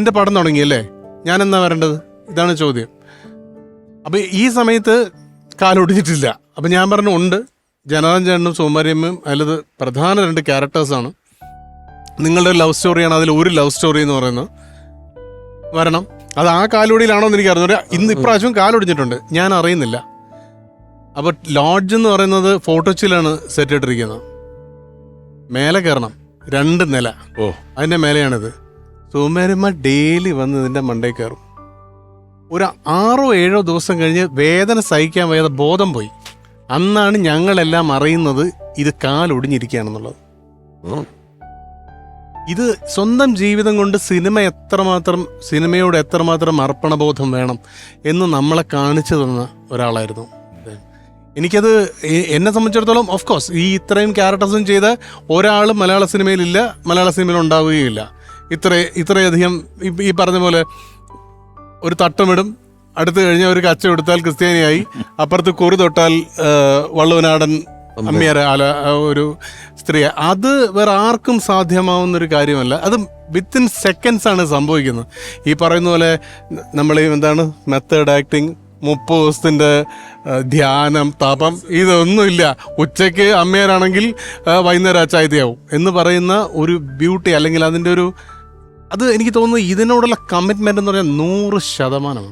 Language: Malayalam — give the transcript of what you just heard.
എന്റെ പടം തുടങ്ങിയല്ലേ? ഞാൻ എന്നാ വരേണ്ടത്? ഇതാണ് ചോദ്യം. അപ്പോൾ ഈ സമയത്ത് കാലൊടിഞ്ഞിട്ടില്ല. അപ്പോൾ ഞാൻ പറഞ്ഞു ഉണ്ട്. ജനറൽ ചേട്ടനും സോമാര്യമ്മയും അതിലത് പ്രധാന രണ്ട് ക്യാരക്ടേഴ്സാണ് നിങ്ങളുടെ ലവ് സ്റ്റോറിയാണ് അതിൽ ഒരു ലവ് സ്റ്റോറി എന്ന് പറയുന്നത്. വരണം. അത് ആ കാലൊടിയിലാണോ എന്ന് എനിക്ക് അറിഞ്ഞു ഇന്ന് ഇപ്രാവശ്യം കാലൊടിഞ്ഞിട്ടുണ്ട്. ഞാൻ അറിയുന്നില്ല. അപ്പോൾ ലോഡ്ജ് എന്ന് പറയുന്നത് ഫോട്ടോച്ചിലാണ് സെറ്റ് ഇട്ടിരിക്കുന്നത്. മേലെ കയറണം. രണ്ട് നില. ഓ. അതിന്റെ മേലെയാണിത്. സുമരമ്മ ഡെയിലി വന്ന് നിന്റെ മണ്ടേ കയറും. ഒരു ആറോ ഏഴോ ദിവസം കഴിഞ്ഞ് വേദന സഹിക്കാൻ വയ്യാതെ ബോധം പോയി. അന്നാണ് ഞങ്ങളെല്ലാം അറിയുന്നത് ഇത് കാലൊടിഞ്ഞിരിക്കുകയാണെന്നുള്ളത്. ഇത് സ്വന്തം ജീവിതം കൊണ്ട് സിനിമ എത്രമാത്രം സിനിമയോട് എത്രമാത്രം അർപ്പണബോധം വേണം എന്ന് നമ്മളെ കാണിച്ചു തന്ന ഒരാളായിരുന്നു. എനിക്കത് എന്നെ സംബന്ധിച്ചിടത്തോളം ഓഫ് കോഴ്സ് ഈ ഇത്രയും ക്യാരക്ടേഴ്സും ചെയ്ത ഒരാൾ മലയാള സിനിമയിലില്ല മലയാള സിനിമയിൽ ഉണ്ടാവുകയില്ല ഇത്ര ഇത്രയധികം ഈ- പറഞ്ഞ പോലെ ഒരു തട്ടമിടും. അടുത്ത് കഴിഞ്ഞ ഒരു കച്ച എടുത്താൽ ക്രിസ്ത്യാനിയായി. അപ്പുറത്ത് കുറി തൊട്ടാൽ വള്ളുവനാടൻ അമ്മിയാര അല ഒരു സ്ത്രീ അത് വേറെ ആർക്കും സാധ്യമാവുന്ന ഒരു കാര്യമല്ല. അത് വിത്തിൻ സെക്കൻഡ്സ് ആണ് സംഭവിക്കുന്നത്. ഈ പറയുന്ന പോലെ നമ്മൾ എന്താണ് മെത്തേഡ് ആക്ടിങ് മുപ്പത് ദിവസത്തിന്റെ ധ്യാനം തപം ഇതൊന്നുമില്ല. ഉച്ചയ്ക്ക് അമ്മയാരാണെങ്കിൽ വൈകുന്നേരം അച്ചായതിയാവും എന്ന് പറയുന്ന ഒരു ബ്യൂട്ടി അല്ലെങ്കിൽ അതിന്റെ ഒരു അത് എനിക്ക് തോന്നുന്നു ഇതിനോടുള്ള കമ്മിറ്റ്മെന്റ് എന്ന് പറഞ്ഞാൽ നൂറ് ശതമാനമാണ്.